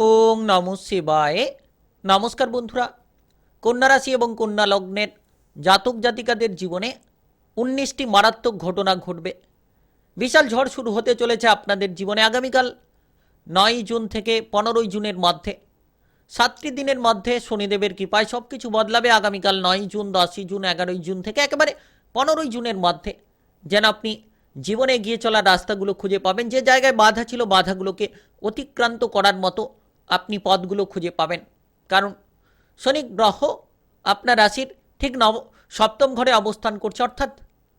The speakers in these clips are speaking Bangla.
ওং নম শিবায়। নমস্কার বন্ধুরা, কন্যা রাশি এবং কন্যা লগ্নের জাতক জাতিকাদের জীবনে উনিশটি মারাত্মক ঘটনা ঘটবে। বিশাল ঝড় শুরু হতে চলেছে আপনাদের জীবনে আগামীকাল নয় জুন থেকে পনেরোই জুনের মধ্যে। সাতটি দিনের মধ্যে শনিদেবের কৃপায় সব কিছু বদলাবে আগামীকাল নয় জুন, দশই জুন, এগারোই জুন থেকে একেবারে পনেরোই জুনের মধ্যে। যেন আপনি জীবনে এগিয়ে চলার রাস্তাগুলো খুঁজে পাবেন, যে জায়গায় বাধা ছিল বাধাগুলোকে অতিক্রান্ত করার মতো আপনি পথগুলো খুঁজে পাবেন। কারণ শনি গ্রহ আপনার রাশির ঠিক নব, সপ্তম ঘরে অবস্থান করছে। অর্থাৎ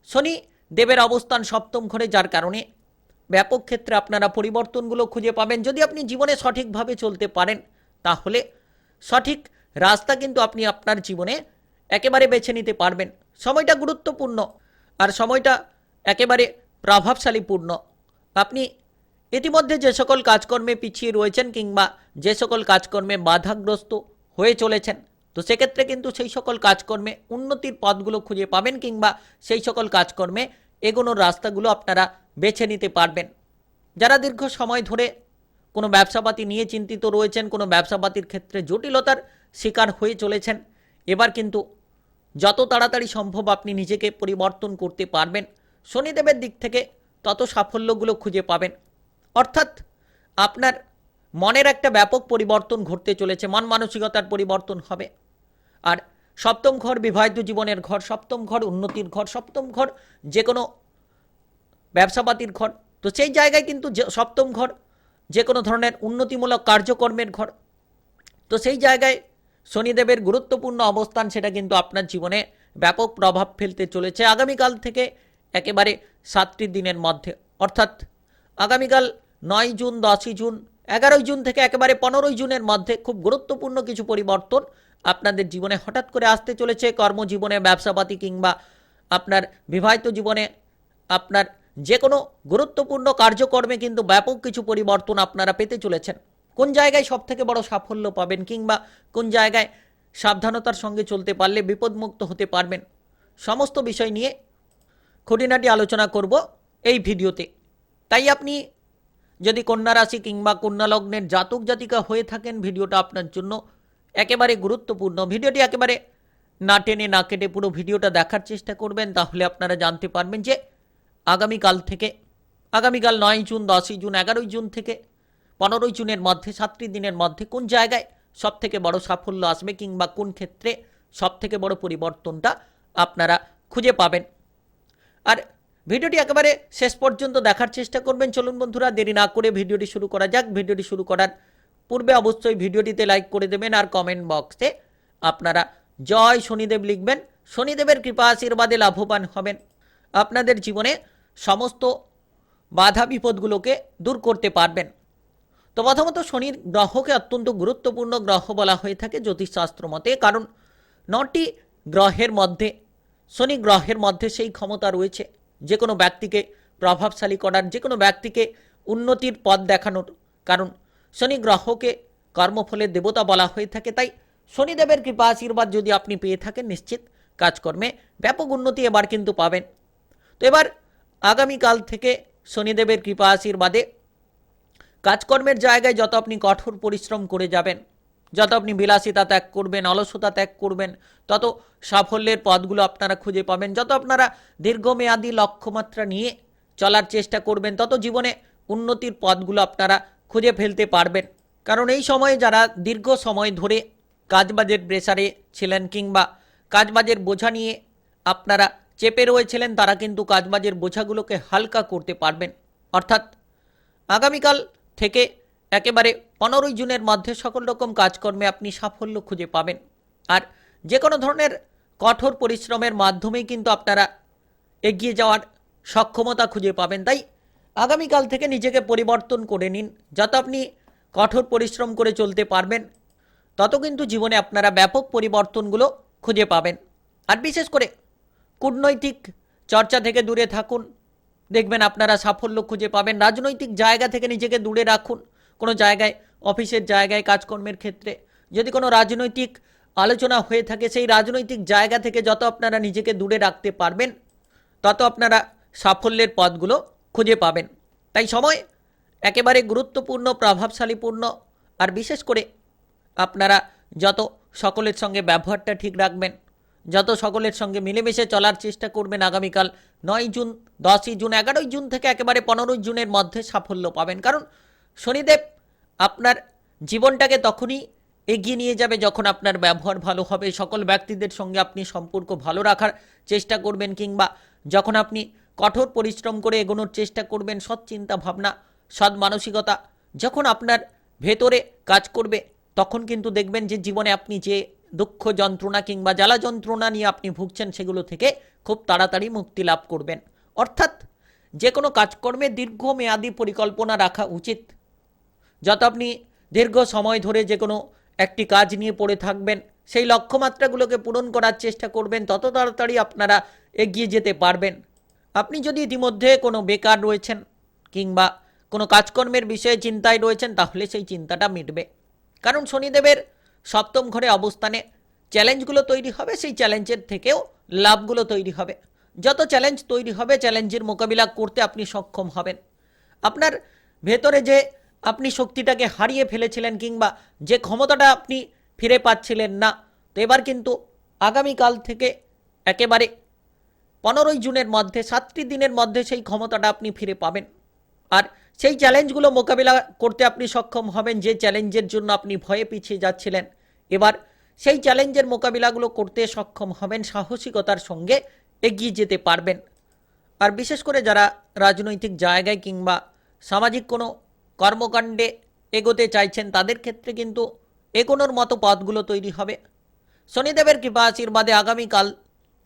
শনি দেবের অবস্থান সপ্তম ঘরে যার কারণে ব্যাপক ক্ষেত্রে আপনারা পরিবর্তনগুলো খুঁজে পাবেন। যদি আপনি জীবনে সঠিকভাবে চলতে পারেন, তাহলে সঠিক রাস্তা কিন্তু আপনি আপনার জীবনে একেবারে বেছে নিতে পারবেন। সময়টা গুরুত্বপূর্ণ আর সময়টা একেবারে প্রভাবশালীপূর্ণ। আপনি ইতিমধ্যে যে সকল কাজকর্মে পিছিয়ে রয়েছেন কিংবা যে সকল কাজকর্মে বাধাগ্রস্ত হয়ে চলেছেন, তো সেক্ষেত্রে কিন্তু সেই সকল কাজকর্মে উন্নতির পথগুলো খুঁজে পাবেন কিংবা সেই সকল কাজকর্মে এগোনোর রাস্তাগুলো আপনারা বেছে নিতে পারবেন। যারা দীর্ঘ সময় ধরে কোনো ব্যবসাপাতি নিয়ে চিন্তিত রয়েছেন, কোনো ব্যবসাপাতির ক্ষেত্রে জটিলতার শিকার হয়ে চলেছেন, এবার কিন্তু যত তাড়াতাড়ি সম্ভব আপনি নিজেকে পরিবর্তন করতে পারবেন। শনিদেবের দিক থেকে তত সাফল্যগুলো খুঁজে পাবেন। অর্থাৎ আপনার মনের একটা ব্যাপক পরিবর্তন ঘটতে চলেছে, মন মানসিকতার পরিবর্তন হবে। আর সপ্তম ঘর বিবাহিত জীবনের ঘর, সপ্তম ঘর উন্নতির ঘর, সপ্তম ঘর যে কোনো ব্যবসাপাতির ঘর, তো সেই জায়গায় কিন্তু সপ্তম ঘর যে কোনো ধরনের উন্নতিমূলক কার্যকর্মের ঘর, তো সেই জায়গায় শনিদেবের গুরুত্বপূর্ণ অবস্থান সেটা কিন্তু আপনার জীবনে ব্যাপক প্রভাব ফেলতে চলেছে আগামীকাল থেকে একেবারে সাতটি দিনের মধ্যে। অর্থাৎ আগামীকাল নয় জুন, দশই জুন, এগারোই জুন থেকে একেবারে পনেরোই জুনের মধ্যে খুব গুরুত্বপূর্ণ কিছু পরিবর্তন আপনাদের জীবনে হঠাৎ করে আসতে চলেছে। কর্মজীবনে, ব্যবসাপাতি কিংবা আপনার বিবাহিত জীবনে আপনার যে কোনো গুরুত্বপূর্ণ কার্যকর্মে কিন্তু ব্যাপক কিছু পরিবর্তন আপনারা পেতে চলেছেন। কোন জায়গায় সব থেকে বড় সাফল্য পাবেন কিংবা কোন জায়গায় সাবধানতার সঙ্গে চলতে পারলে বিপদমুক্ত হতে পারবেন, সমস্ত বিষয় নিয়ে খুঁটিনাটি আলোচনা করব এই ভিডিওতে। তাই আপনি যদি কন্যা রাশি কিংবা কন্যা লগ্নের জাতক জাতিকা হয়ে থাকেন, ভিডিওটা আপনার জন্য একেবারে গুরুত্বপূর্ণ। ভিডিওটি একেবারে না টেনে না কেটে পুরো ভিডিওটা দেখার চেষ্টা করবেন, তাহলে আপনারা জানতে পারবেন যে আগামীকাল থেকে, আগামীকাল নয় জুন দশই জুন, এগারোই জুন থেকে পনেরোই জুনের মধ্যে, সাতটি দিনের মধ্যে কোন জায়গায় সব থেকে বড় সাফল্য আসবে কিংবা কোন ক্ষেত্রে সব থেকে বড় পরিবর্তনটা আপনারা খুঁজে পাবেন। আর ভিডিওটি একেবারে শেষ পর্যন্ত দেখার চেষ্টা করবেন। চলুন বন্ধুরা, দেরি না করে ভিডিওটি শুরু করা যাক। ভিডিওটি শুরু করার পূর্বে অবশ্যই ভিডিওটিতে লাইক করে দেবেন আর কমেন্ট বক্সে আপনারা জয় শনিদেব লিখবেন। শনিদেবের কৃপা আশীর্বাদে লাভবান হবেন। আপনাদের জীবনে সমস্ত বাধা বিপদগুলোকে দূর করতে পারবেন। তো প্রথমত শনির গ্রহকে অত্যন্ত গুরুত্বপূর্ণ গ্রহ বলা হয়ে থাকে জ্যোতিষশাস্ত্র মতে, কারণ নটি গ্রহের মধ্যে, শনি গ্রহের মধ্যে সেই ক্ষমতা রয়েছে। যে কোনো ব্যক্তিকে প্রভাবশালী করার যে কোনো ব্যক্তিকে উন্নতির পথ দেখানোর। কারণ শনি গ্রহকে কর্মফলের দেবতা বলা হয়ে থাকে, তাই শনিদেবের কৃপা আশীর্বাদ যদি আপনি পেয়ে থাকেন, নিশ্চিত কাজকর্মে ব্যাপক উন্নতি এবার কিন্তু পাবেন। তো এবার আগামীকাল থেকে শনিদেবের কৃপা আশীর্বাদে কাজকর্মের জায়গায় যত আপনি কঠোর পরিশ্রম করে যাবেন যত আপনি বিলাসিতা ত্যাগ করবেন, অলসতা ত্যাগ করবেন, তত সাফল্যের পথগুলো আপনারা খুঁজে পাবেন। যত আপনারা দীর্ঘমেয়াদী লক্ষ্যমাত্রা নিয়ে চলার চেষ্টা করবেন, তত জীবনে উন্নতির পথগুলো আপনারা খুঁজে ফেলতে পারবেন। কারণ এই সময়ে যারা দীর্ঘ সময় ধরে কাজবাজের প্রেসারে ছিলেন কিংবা কাজবাজের বোঝা নিয়ে আপনারা চেপে রয়েছিলেন, তারা কিন্তু কাজবাজের বোঝাগুলোকে হালকা করতে পারবেন। অর্থাৎ আগামীকাল থেকে একেবারে পনেরোই জুনের মধ্যে সকল রকম কাজকর্মে আপনি সাফল্য খুঁজে পাবেন। আর যে কোনো ধরনের কঠোর পরিশ্রমের মাধ্যমেই কিন্তু আপনারা এগিয়ে যাওয়ার সক্ষমতা খুঁজে পাবেন। তাই আগামীকাল থেকে নিজেকে পরিবর্তন করে নিন। যত আপনি কঠোর পরিশ্রম করে চলতে পারবেন, তত কিন্তু জীবনে আপনারা ব্যাপক পরিবর্তনগুলো খুঁজে পাবেন। আর বিশেষ করে কূটনৈতিক চর্চা থেকে দূরে থাকুন। দেখবেন আপনারা সাফল্য খুঁজে পাবেন। রাজনৈতিক জায়গা থেকে নিজেকে দূরে রাখুন। কোনো জায়গায়, অফিসের জায়গায়, কাজকর্মের ক্ষেত্রে। যদি কোনো রাজনৈতিক আলোচনা হয়ে থাকে, সেই রাজনৈতিক জায়গা থেকে যত আপনারা নিজেকে দূরে রাখতে পারবেন, তত আপনারা সাফল্যের পথগুলো খুঁজে পাবেন। তাই সময় একেবারে গুরুত্বপূর্ণ, প্রভাবশালীপূর্ণ, আর বিশেষ করে আপনারা যত সকলের সঙ্গে ব্যবহারটা ঠিক রাখবেন, যত সকলের সঙ্গে মিলেমিশে চলার চেষ্টা করবেন আগামীকাল নয় জুন, দশই জুন, এগারোই জুন থেকে একেবারে পনেরোই জুনের মধ্যে সাফল্য পাবেন। কারণ শনিদেব, আপনার জীবনটাকে তখনই এগিয়ে নিয়ে যাবে যখন আপনার ব্যবহার ভালো হবে। সকল ব্যক্তিদের সঙ্গে আপনি সম্পর্ক ভালো রাখার চেষ্টা করবেন কিংবা যখন আপনি কঠোর পরিশ্রম করে এগোনোর চেষ্টা করবেন সৎ চিন্তা ভাবনা সৎ মানসিকতা যখন আপনার ভেতরে কাজ করবে, তখন কিন্তু দেখবেন যে জীবনে আপনি যে দুঃখ যন্ত্রণা কিংবা জ্বালা যন্ত্রণা নিয়ে আপনি ভুগছেন, সেগুলো থেকে খুব তাড়াতাড়ি মুক্তি লাভ করবেন। অর্থাৎ যে কোনো কাজকর্মে দীর্ঘমেয়াদী পরিকল্পনা রাখা উচিত। যত আপনি দীর্ঘ সময় ধরে যে কোনো একটি কাজ নিয়ে পড়ে থাকবেন, সেই লক্ষ্যমাত্রাগুলোকে পূরণ করার চেষ্টা করবেন, তত তাড়াতাড়ি আপনারা এগিয়ে যেতে পারবেন। আপনি যদি ইতিমধ্যে কোনো বেকার রয়েছেন কিংবা কোনো কাজকর্মের বিষয়ে চিন্তায় রয়েছেন, তাহলে সেই চিন্তাটা মিটবে। কারণ শনিদেবের সপ্তম ঘরে অবস্থানে চ্যালেঞ্জগুলো তৈরি হবে, সেই চ্যালেঞ্জের থেকেও লাভগুলো তৈরি হবে। যত চ্যালেঞ্জ তৈরি হবে, চ্যালেঞ্জের মোকাবিলা করতে আপনি সক্ষম হবেন। আপনার ভেতরে যে আপনি শক্তিটাকে হারিয়ে ফেলেছিলেন কিংবা যে ক্ষমতাটা আপনি ফিরে পাচ্ছিলেন না। তো এবার কিন্তু আগামীকাল থেকে একেবারে পনেরোই জুনের মধ্যে, সাতটি দিনের মধ্যে সেই ক্ষমতাটা আপনি ফিরে পাবেন। আর সেই চ্যালেঞ্জগুলো মোকাবিলা করতে আপনি সক্ষম হবেন, যে চ্যালেঞ্জের জন্য আপনি ভয়ে পিছিয়ে যাচ্ছিলেন। এবার সেই চ্যালেঞ্জের মোকাবিলাগুলো করতে সক্ষম হবেন, সাহসিকতার সঙ্গে এগিয়ে যেতে পারবেন। আর বিশেষ করে যারা রাজনৈতিক জায়গায় কিংবা সামাজিক কোনো কর্মকাণ্ডে এগোতে চাইছেন, তাদের ক্ষেত্রে কিন্তু এগোনোর মতো পথগুলো তৈরি হবে। শনিদেবের কৃপা আশীর্বাদে আগামীকাল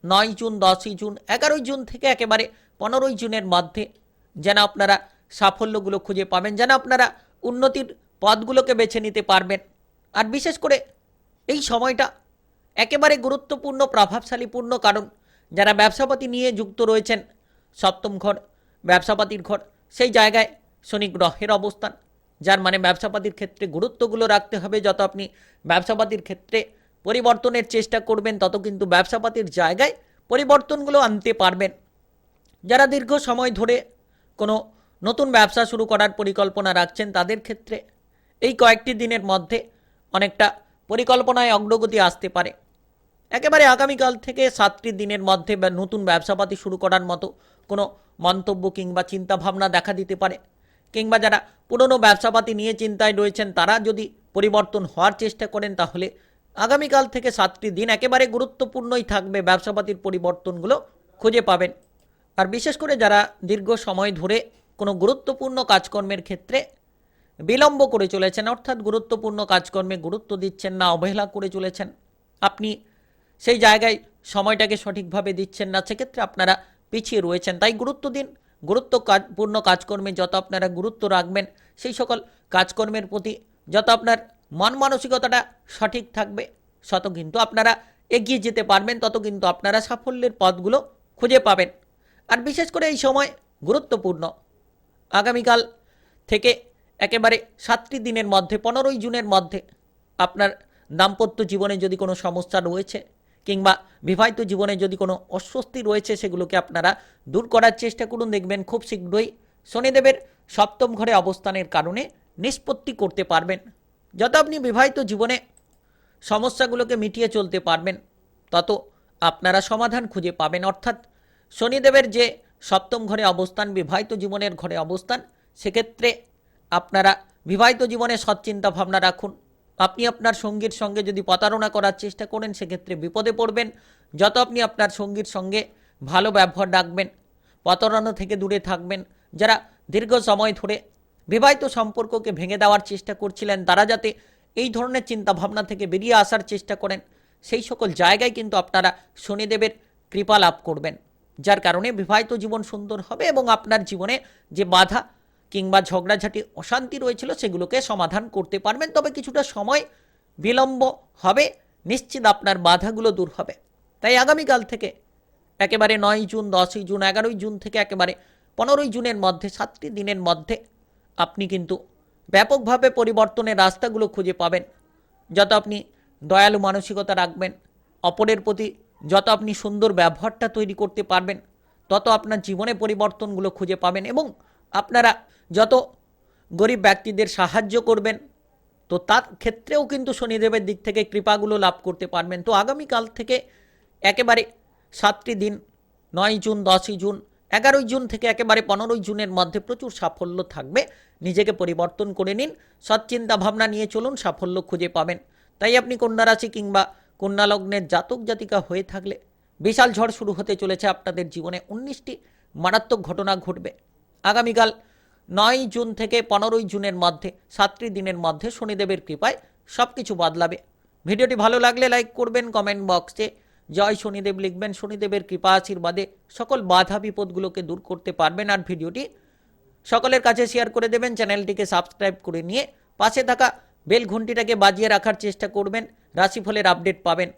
নয় জুন, দশই জুন, এগারোই জুন থেকে একেবারে পনেরোই জুনের মধ্যে যেন আপনারা সাফল্যগুলো খুঁজে পাবেন, যেন আপনারা উন্নতির পথগুলোকে বেছে নিতে পারবেন। আর বিশেষ করে এই সময়টা একেবারে গুরুত্বপূর্ণ, প্রভাবশালীপূর্ণ, কারণ যারা ব্যবসাপাতি নিয়ে যুক্ত রয়েছেন, সপ্তম ঘর, ব্যবসাপাতির ঘর, সেই জায়গায় শনি গ্রহের অবস্থান, যার মানে ব্যবসাপাতির ক্ষেত্রে গুরুত্বগুলো রাখতে হবে। যত আপনি ব্যবসাপাতির ক্ষেত্রে পরিবর্তনের চেষ্টা করবেন, তত কিন্তু ব্যবসাপাতির জায়গায় পরিবর্তনগুলো আনতে পারবেন। যারা দীর্ঘ সময় ধরে কোনো নতুন ব্যবসা শুরু করার পরিকল্পনা রাখছেন, তাদের ক্ষেত্রে এই কয়েকটি দিনের মধ্যে অনেকটা পরিকল্পনায় অগ্রগতি আসতে পারে। একেবারে আগামীকাল থেকে সাতটি দিনের মধ্যে নতুন ব্যবসাপাতি শুরু করার মতো কোনো মন্তব্য কিংবা চিন্তাভাবনা দেখা দিতে পারে। কিংবা যারা পুরনো ব্যবসাপাতি নিয়ে চিন্তায় রয়েছেন, তারা যদি পরিবর্তন হওয়ার চেষ্টা করেন, তাহলে আগামীকাল থেকে সাতটি দিন একেবারে গুরুত্বপূর্ণই থাকবে ব্যবসাপাতির পরিবর্তনগুলো খুঁজে পাবেন। আর বিশেষ করে যারা দীর্ঘ সময় ধরে কোনো গুরুত্বপূর্ণ কাজকর্মের ক্ষেত্রে বিলম্ব করে চলেছেন, অর্থাৎ গুরুত্বপূর্ণ কাজকর্মে গুরুত্ব দিচ্ছেন না, অবহেলা করে চলেছেন, আপনি সেই জায়গায় সময়টাকে সঠিকভাবে দিচ্ছেন না, সেক্ষেত্রে আপনারা পিছিয়ে রয়েছেন। তাই গুরুত্ব দিন গুরুত্ব কাজপূর্ণ কাজকর্মে যত আপনারা গুরুত্ব রাখবেন, সেই সকল কাজকর্মের প্রতি যত আপনার মন মানসিকতাটা সঠিক থাকবে, শত কিন্তু আপনারা এগিয়ে যেতে পারবেন, তত কিন্তু আপনারা সাফল্যের পথগুলো খুঁজে পাবেন। আর বিশেষ করে এই সময় গুরুত্বপূর্ণ। আগামীকাল থেকে একেবারে সাতটি দিনের মধ্যে, পনেরোই জুনের মধ্যে আপনার দাম্পত্য জীবনে যদি কোনো সমস্যা রয়েছে কিংবা বিবাহিত জীবনে যদি কোনো অস্বস্তি রয়েছে সেগুলোকে আপনারা দূর করার চেষ্টা করুন। দেখবেন খুব শীঘ্রই শনিদেবের সপ্তম ঘরে অবস্থানের কারণে নিষ্পত্তি করতে পারবেন। যত আপনি বিবাহিত জীবনে সমস্যাগুলোকে মিটিয়ে চলতে পারবেন, তত আপনারা সমাধান খুঁজে পাবেন। অর্থাৎ শনিদেবের যে সপ্তম ঘরে অবস্থান, বিবাহিত জীবনের ঘরে অবস্থান, সেক্ষেত্রে আপনারা বিবাহিত জীবনে সৎচিন্তা ভাবনা রাখুন। আপনি আপনার সঙ্গীর সঙ্গে যদি প্রতারণা করার চেষ্টা করেন, সেক্ষেত্রে বিপদে পড়বেন। যত আপনি আপনার সঙ্গীর সঙ্গে ভালো ব্যবহার রাখবেন, প্রতারণা থেকে দূরে থাকবেন, যারা দীর্ঘ সময় ধরে বিবাহিত সম্পর্ককে ভেঙে দেওয়ার চেষ্টা করছিলেন, তারা যাতে এই ধরনের চিন্তা ভাবনা থেকে বেরিয়ে আসার চেষ্টা করেন, সেই সকল জায়গায় কিন্তু আপনারা শনিদেবের কৃপা লাভ করবেন। যার কারণে বিবাহিত জীবন সুন্দর হবে এবং আপনার জীবনে যে বাধা কিংবা ঝগড়াঝাটি, অশান্তি রয়েছিল, সেগুলোকে সমাধান করতে পারবেন। তবে কিছুটা সময় বিলম্ব হবে। নিশ্চিত আপনার বাধাগুলো দূর হবে। তাই আগামীকাল থেকে একেবারে নয় জুন, দশই জুন, এগারোই জুন থেকে একেবারে পনেরোই জুনের মধ্যে, সাতটি দিনের মধ্যে আপনি কিন্তু ব্যাপকভাবে পরিবর্তনের রাস্তাগুলো খুঁজে পাবেন। যত আপনি দয়ালু মানসিকতা রাখবেন, অপরের প্রতি যত আপনি সুন্দর ব্যবহারটা তৈরি করতে পারবেন, তত আপনার জীবনে পরিবর্তনগুলো খুঁজে পাবেন এবং আপনারা যত গরিব ব্যক্তিদের সাহায্য করবেন, তো তার ক্ষেত্রেও কিন্তু শনিদেবের দিক থেকে কৃপাগুলো লাভ করতে পারবেন। তো আগামীকাল থেকে একেবারে সাতটি দিন, নয় জুন, দশই জুন, এগারোই জুন থেকে একেবারে পনেরোই জুনের মধ্যে প্রচুর সাফল্য থাকবে। নিজেকে পরিবর্তন করে নিন সৎ চিন্তা ভাবনা নিয়ে চলুন, সাফল্য খুঁজে পাবেন। তাই আপনি কন্যা রাশি কিংবা কন্যা লগ্নের জাতক জাতিকা হয়ে থাকলে বিশাল ঝড় শুরু হতে চলেছে আপনাদের জীবনে। উনিশটি মারাত্মক ঘটনা ঘটবে। আগামীকাল নয় জুন থেকে পনেরোই জুনের মধ্যে, সাতটি দিনের মধ্যে শনিদেবের কৃপায় সব কিছু বদলাবে। ভিডিওটি ভালো লাগলে লাইক করবেন, কমেন্ট বক্সে জয় শনিদেব লিখবেন। শনিদেবের কৃপা আশীর্বাদে সকল বাধা বিপদগুলোকে দূর করতে পারবেন আর ভিডিওটি সকলের কাছে শেয়ার করে দেবেন। চ্যানেলটিকে সাবস্ক্রাইব করে নিয়ে পাশে থাকা বেল ঘন্টিটাকে বাজিয়ে রাখার চেষ্টা করবেন। রাশিফলের আপডেট পাবেন।